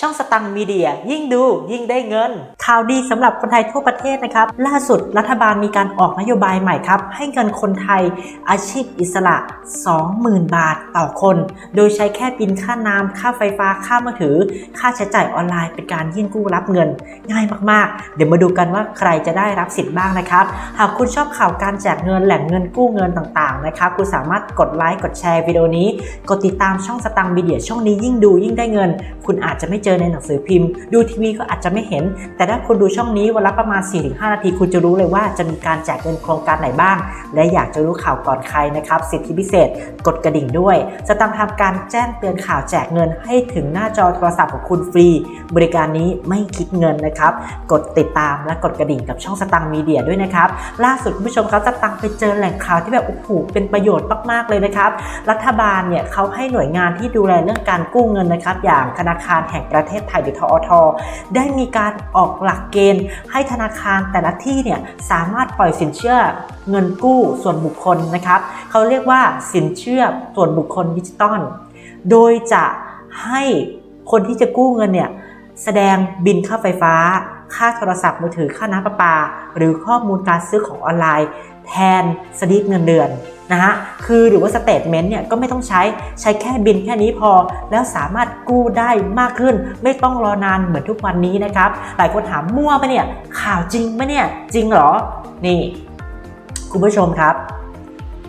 ช่องสตังค์มีเดีย ยิ่งดูยิ่งได้เงิน ข่าวดีสำหรับคนไทยทั่วประเทศนะครับ ล่าสุดรัฐบาลมีการออกนโยบายใหม่ครับ ให้เงินคนไทยอาชีพอิสระ 20,000 บาทต่อคน โดยใช้แค่บินค่าน้ำค่าไฟฟ้าค่ามือถือ ค่าใช้จ่ายออนไลน์เป็นการยื่นกู้รับเงิน ง่ายมากๆ เดี๋ยวมาดูกันว่าใครจะได้รับสิทธิ์บ้างนะครับ หากคุณชอบข่าวการแจกเงินแหล่งเงินกู้เงินต่างๆนะครับคุณสามารถกดไลค์กดแชร์วิดีโอนี้ กดติดตามช่องสตังค์มีเดียช่องนี้ยิ่งดูยิ่งได้เงิน คุณอาจจะไม่เจอในหนังสือพิมพ์ ดูทีวีก็อาจจะไม่เห็น แต่ถ้าคุณดูช่องนี้วันละประมาณ 4-5 นาที คุณจะรู้เลยว่าจะมีการแจกเงินโครงการไหนบ้าง และอยากจะรู้ข่าวก่อนใครนะครับ สิทธิพิเศษ กดกระดิ่งด้วยสตังทำการแจ้งเตือนข่าวแจกเงินให้ถึงหน้าจอโทรศัพท์ของคุณฟรี บริการนี้ไม่คิดเงินนะครับ กดติดตามและกดกระดิ่งกับช่องสตังค์มีเดียด้วยนะครับ ล่าสุดคุณผู้ชมครับสตังไปเจอแหล่งข่าวที่แบบโอ้โหเป็นประโยชน์มากๆเลยนะครับ รัฐบาลเนี่ยเขาให้หน่วยงานที่ดูแลเรื่องการกู้เงินนะครับ อย่างธนาคารแห่งประเทศไทยหรือทอทได้มีการออกหลักเกณฑ์ ให้ธนาคารแต่ละที่เนี่ยสามารถปล่อยสินเชื่อเงินกู้ส่วนบุคคลนะครับเขาเรียกว่าสินเชื่อส่วนบุคคลดิจิตอลโดยจะให้คนที่จะกู้เงินเนี่ยแสดงบินค่าไฟฟ้า ค่าโทรศัพท์มือถือค่าน้ำประปา หรือข้อมูลการซื้อของออนไลน์ แทนสลิปเงินเดือนนะฮะคือหรือว่าสเตทเมนต์เนี่ยก็ไม่ต้องใช้ใช้แค่บินแค่นี้พอ แล้วสามารถกู้ได้มากขึ้น ไม่ต้องรอนานเหมือนทุกวันนี้นะครับ หลายคนถามมั่วปะเนี่ยข่าวจริงปะเนี่ยจริงเหรอ นี่ คุณผู้ชมครับ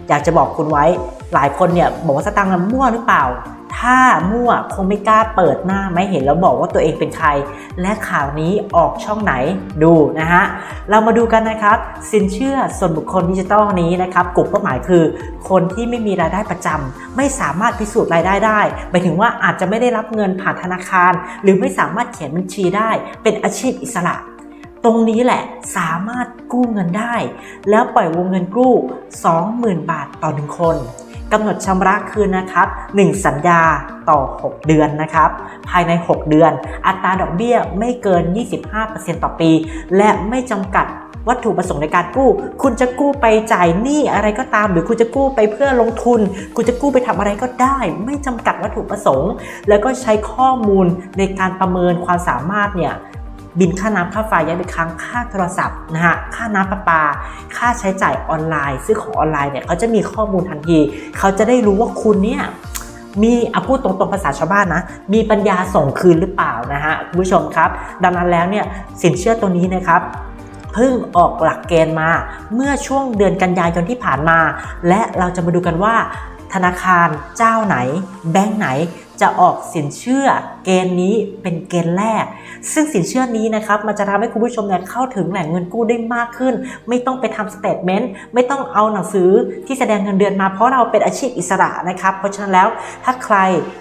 อยากจะบอกคุณไว้หลายคนเนี่ยบอกว่าสตังค์มั่วหรือเปล่า ถ้ามั่วคงไม่กล้าเปิดหน้าไม่เห็นแล้วบอกว่าตัวเองเป็นใคร และข่าวนี้ออกช่องไหนดูนะฮะเรามาดูกันนะครับ สินเชื่อส่วนบุคคลดิจิตอลนี้นะครับกลุ่มเป้าหมายคือ คนที่ไม่มีรายได้ประจำไม่สามารถพิสูจน์รายได้ได้หมายถึงว่าอาจจะไม่ได้รับเงินผ่านธนาคาร หรือไม่สามารถเขียนบัญชีได้ เป็นอาชีพอิสระตรงนี้แหละสามารถกู้เงินได้ แล้วปล่อยวงเงินกู้ 20,000 บาทต่อหนึ่งคน กำหนดชำระคืนนะครับ 1 สัญญาต่อ 6 เดือนนะครับ ภายใน 6 เดือน อัตราดอกเบี้ยไม่เกิน 25%ต่อปี และไม่จำกัดวัตถุประสงค์ในการกู้ คุณจะกู้ไปจ่ายหนี้อะไรก็ตาม หรือคุณจะกู้ไปเพื่อลงทุน คุณจะกู้ไปทำอะไรก็ได้ ไม่จำกัดวัตถุประสงค์ แล้วก็ใช้ข้อมูลในการประเมินความสามารถเนี่ย บินค่าน้ำค่าไฟย้ายไปค้างค่าโทรศัพท์นะฮะค่าน้ำประปา ค่าใช้จ่ายออนไลน์ ซื้อของออนไลน์เนี่ยเขาจะมีข้อมูลทันที เขาจะได้รู้ว่าคุณเนี่ยมีเอาพูดตรงๆภาษาชาวบ้านนะ มีปัญญาส่งคืนหรือเปล่านะฮะคุณผู้ชมครับ ดังนั้นแล้วเนี่ยสินเชื่อตัวนี้นะครับเพิ่งออกหลักเกณฑ์มาเมื่อช่วงเดือนกันยายนที่ผ่านมา และเราจะมาดูกันว่าธนาคารเจ้าไหน แบงค์ไหน จะออกสินเชื่อเกณฑ์นี้เป็นเกณฑ์แรก ซึ่งสินเชื่อนี้นะครับมันจะทำให้คุณผู้ชมเนี่ยเข้าถึงแหล่งเงินกู้ได้มากขึ้น ไม่ต้องไปทำสเตทเมนต์ไม่ต้องเอาหนังสือที่แสดงเงินเดือนมาเพราะเราเป็นอาชีพอิสระนะครับ เพราะฉะนั้นแล้วถ้าใคร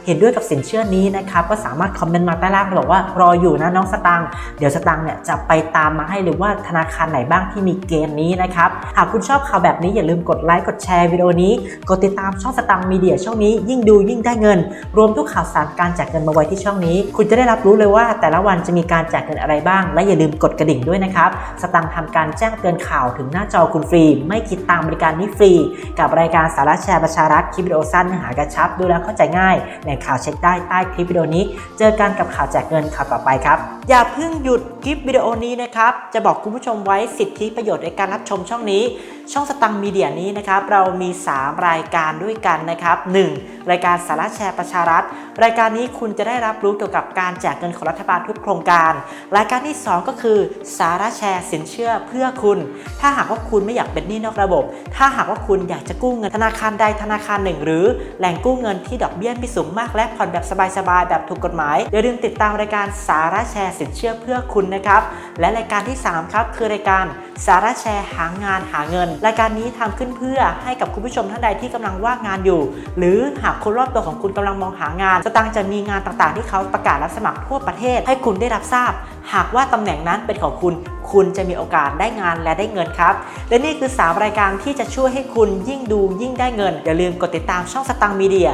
เห็นด้วยกับสินเชื่อนี้นะครับก็สามารถคอมเมนต์มาใต้ล่างบอกว่ารออยู่นะน้องสตังค์เดี๋ยวสตังค์เนี่ยจะไปตามมาให้หรือว่าธนาคารไหนบ้างที่มีเกณฑ์นี้นะครับหากคุณชอบข่าวแบบนี้อย่าลืมกดไลค์กดแชร์วิดีโอนี้กดติดตามช่องสตังค์มีเดียช่องนี้ยิ่งดูยิ่งได้เงิน รวมทุกข่าวสารการแจกเงินมาไว้ที่ช่องนี้ คุณจะได้รับรู้เลยว่า แต่ละวันจะมีการแจกเงินอะไรบ้าง และอย่าลืมกดกระดิ่งด้วยนะครับ สตังค์ทำการแจ้งเตือนข่าวถึงหน้าจอคุณฟรี ไม่คิดตามบริการนี้ฟรี กับรายการสาระแชร์ประชารัฐคลิปวิดีโอสั้นเนื้อหากระชับดูแลเข้าใจง่ายแหล่งข่าวเช็คได้ใต้คลิปวิดีโอนี้ เจอกันกับข่าวแจกเงินข่าวต่อไปครับ อย่าเพิ่งหยุดคลิปวิดีโอนี้นะครับจะบอกคุณผู้ชมไว้สิทธิประโยชน์ในการรับชมช่องนี้ช่องสตังค์มีเดียนี้นะครับเรามี 3 รายการด้วยกันนะครับ 1. รายการสาระแชร์ประชารัฐ รายการนี้คุณจะได้รับรู้เกี่ยวกับการแจกเงินของรัฐบาลทุกโครงการ รายการที่ 2 ก็คือ สาระแชร์สินเชื่อเพื่อคุณ ถ้าหากว่าคุณไม่อยากเป็นหนี้นอกระบบ ถ้าหากว่าคุณอยากจะกู้เงินธนาคารใดธนาคารหนึ่ง หรือแหล่งกู้เงินที่ดอกเบี้ยไม่สูงมากและผ่อนแบบสบายๆแบบถูกกฎหมายอย่าลืมติดตามรายการสาระแชร์สินเชื่อเพื่อคุณนะครับและรายการที่3ครับคือรายการสาระแชร์หางานหาเงินรายการนี้ทำขึ้นเพื่อให้กับคุณผู้ชมท่านใดที่กำลังว่างงานอยู่ หรือหากคนรอบตัวของคุณกำลังมองหางาน สตางค์จะมีงานต่างๆ ที่เขาประกาศรับสมัครทั่วประเทศ ให้คุณได้รับทราบ หากว่าตำแหน่งนั้นเป็นของคุณ คุณจะมีโอกาสได้งานและได้เงินครับ และนี่คือ 3 รายการที่จะช่วยให้คุณยิ่งดูยิ่งได้เงินอย่าลืมกดติดตามช่องสตางค์มีเดีย